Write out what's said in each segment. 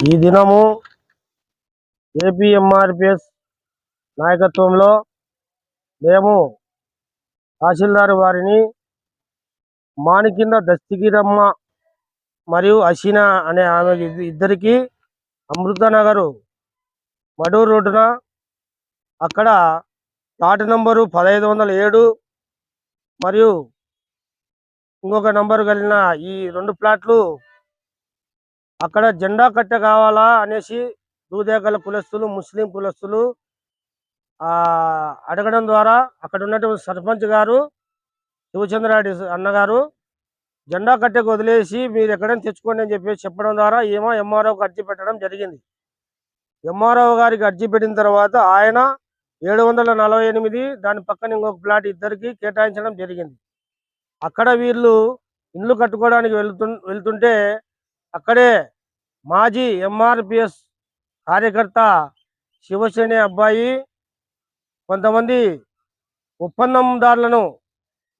ఈ దినము ఏపీఎంఆర్పిఎస్ నాయకత్వంలో మేము తహసీల్దార్ వారిని మానికింద దస్తిగిరమ్మ మరియు అసీనా అనే ఆమె ఇద్దరికి ఇద్దరికి అమృతనగరు మడూరు రోడ్డున అక్కడ ప్లాట్ నంబరు పదహైదు వందల ఏడు మరియు ఇంకొక నంబరు కలిగిన ఈ రెండు ప్లాట్లు అక్కడ జెండా కట్టె కావాలా అనేసి దూదేకల కులస్తులు ముస్లిం కులస్తులు ఆ అడగడం ద్వారా అక్కడ ఉన్నటువంటి సర్పంచ్ గారు శివచంద్రారెడ్డి అన్నగారు జెండా కట్టెకు వదిలేసి మీరు ఎక్కడైనా తెచ్చుకోండి అని చెప్పేసి చెప్పడం ద్వారా ఏమో ఎంఆర్ఓకి అర్జీ పెట్టడం జరిగింది. ఎంఆర్ఓ గారికి అర్జీ పెట్టిన తర్వాత ఆయన ఏడు వందల నలభై ఎనిమిది దాని పక్కన ఇంకొక ప్లాట్ ఇద్దరికి కేటాయించడం జరిగింది. అక్కడ వీళ్ళు ఇల్లు కట్టుకోవడానికి వెళ్తు వెళ్తుంటే అక్కడే మాజీ ఎంఆర్పిఎస్ కార్యకర్త శివసేన అబ్బాయి కొంతమంది ఒప్పందందారులను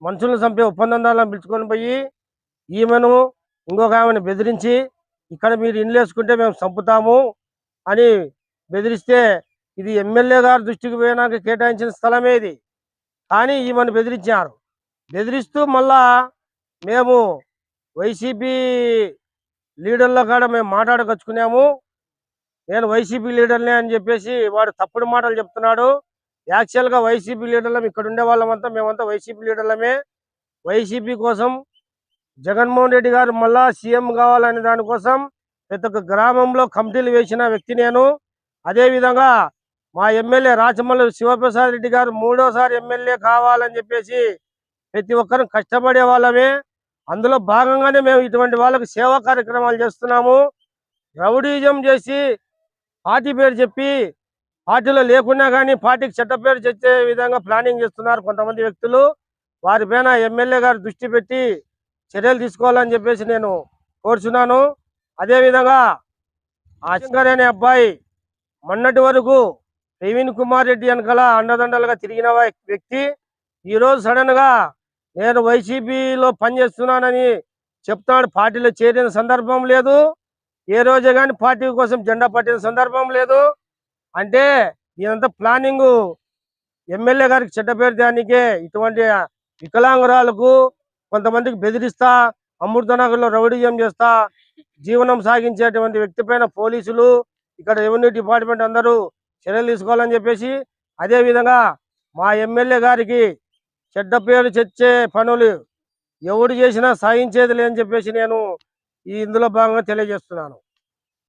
మనుషులను చంపే ఒప్పందందారులను పిలుచుకొని పోయి ఈమెను ఇంకొక ఆమెను బెదిరించి ఇక్కడ మీరు ఇండ్లు వేసుకుంటే మేము చంపుతాము అని బెదిరిస్తే ఇది ఎమ్మెల్యే గారు దృష్టికి పోయినాక కేటాయించిన స్థలమే ఇది. కానీ ఈమెను బెదిరించారు. బెదిరిస్తూ మళ్ళా మేము వైసీపీ లీడర్లో కూడా మేము మాట్లాడకొచ్చుకున్నాము. నేను వైసీపీ లీడర్నే అని చెప్పేసి వాడు తప్పుడు మాటలు చెప్తున్నాడు. యాక్చువల్గా వైసీపీ లీడర్లం ఇక్కడ ఉండే వాళ్ళమంతా మేమంతా వైసీపీ లీడర్లమే. వైసీపీ కోసం జగన్మోహన్ రెడ్డి గారు మళ్ళా సీఎం కావాలనే దానికోసం ప్రతి ఒక్క గ్రామంలో కమిటీలు వేసిన వ్యక్తి నేను. అదేవిధంగా మా ఎమ్మెల్యే రాచమల్లి శివప్రసాద్ రెడ్డి గారు మూడోసారి ఎమ్మెల్యే కావాలని చెప్పేసి ప్రతి ఒక్కరు కష్టపడే వాళ్ళమే. అందులో భాగంగానే మేము ఇటువంటి వాళ్ళకి సేవా కార్యక్రమాలు చేస్తున్నాము. రౌడీజం చేసి పార్టీ పేరు చెప్పి పార్టీలో లేకున్నా కానీ పార్టీకి చెడ్డ పేరు తెచ్చే విధంగా ప్లానింగ్ చేస్తున్నారు కొంతమంది వ్యక్తులు. వారిపైన ఎమ్మెల్యే గారు దృష్టి పెట్టి చర్యలు తీసుకోవాలని చెప్పేసి నేను కోరుచున్నాను. అదేవిధంగా ఆశంకర్ అనే అబ్బాయి మొన్నటి వరకు ప్రవీణ్ కుమార్ రెడ్డి వెనకాల అండదండలుగా తిరిగిన వ్యక్తి. ఈరోజు సడన్గా నేను వైసీపీలో పనిచేస్తున్నానని చెప్తున్నాడు పార్టీలో చేరిన సందర్భం లేదు. ఏ రోజే కానీ పార్టీ కోసం జెండా పట్టిన సందర్భం లేదు. అంటే ఇదంతా ప్లానింగ్ ఎమ్మెల్యే గారికి చెడ్డ పేరు దానికే ఇటువంటి వికలాంగురాలకు కొంతమందికి బెదిరిస్తా అమృతనగర్లో రౌడీజం చేస్తా జీవనం సాగించేటువంటి వ్యక్తి పైన పోలీసులు ఇక్కడ రెవెన్యూ డిపార్ట్మెంట్ అందరూ చర్యలు తీసుకోవాలని చెప్పేసి అదే విధంగా మా ఎమ్మెల్యే గారికి చెడ్డ పేరు తెచ్చే పనులు ఎవడు చేసినా సాయించేది లేని చెప్పేసి నేను ఈ ఇందులో భాగంగా తెలియజేస్తున్నాను.